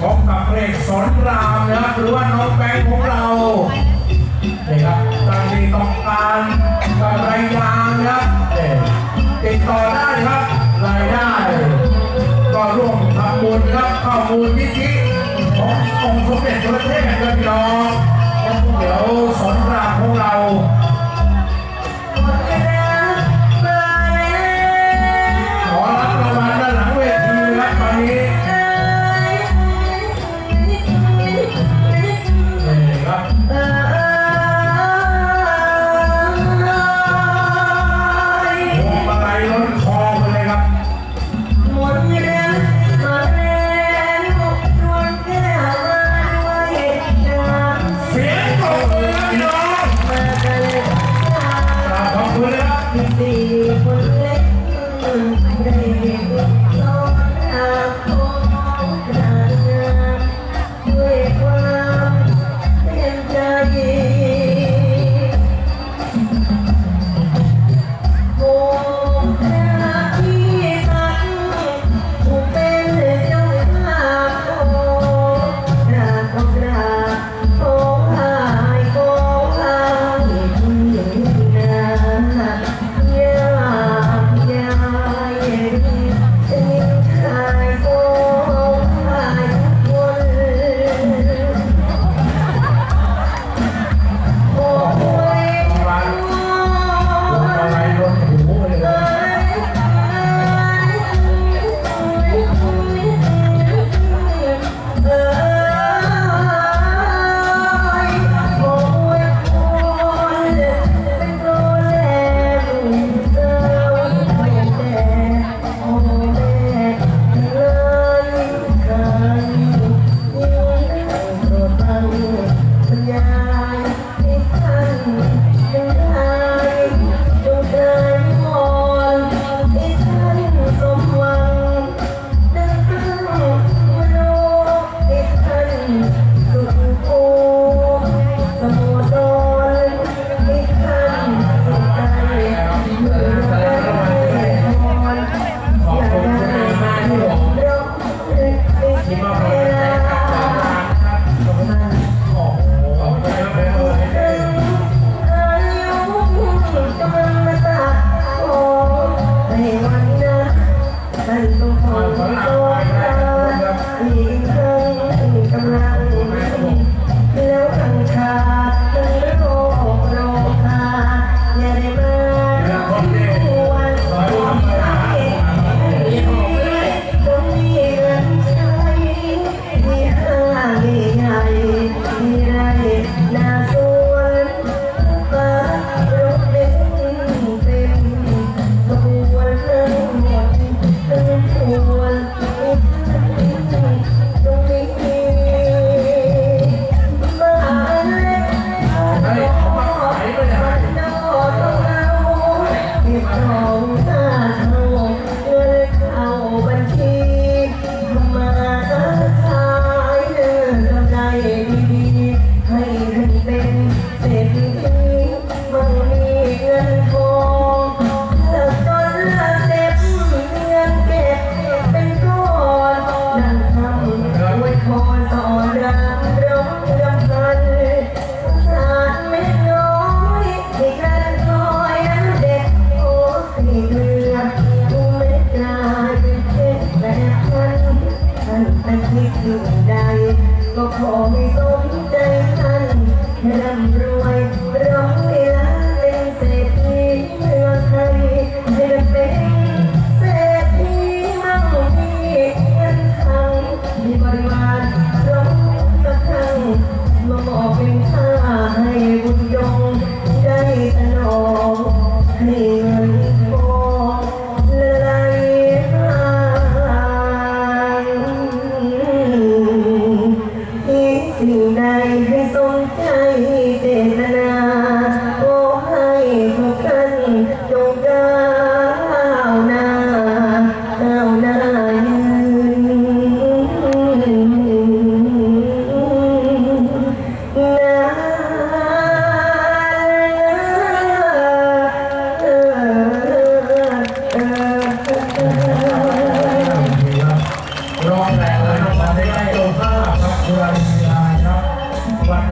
พบกับเลขสนรามนะครับหรือว่าน้องแป้งของเรานะครับตอนนี้ต้องการกำไรยางนะเรับติดต่อได้ครับรายได้ ก็ร่วมทำบุญครับข้อมูลนิธิขององค์สมเด็จพระเทพเจ้าพี่น้อง ก็ขอไม่ต้อง de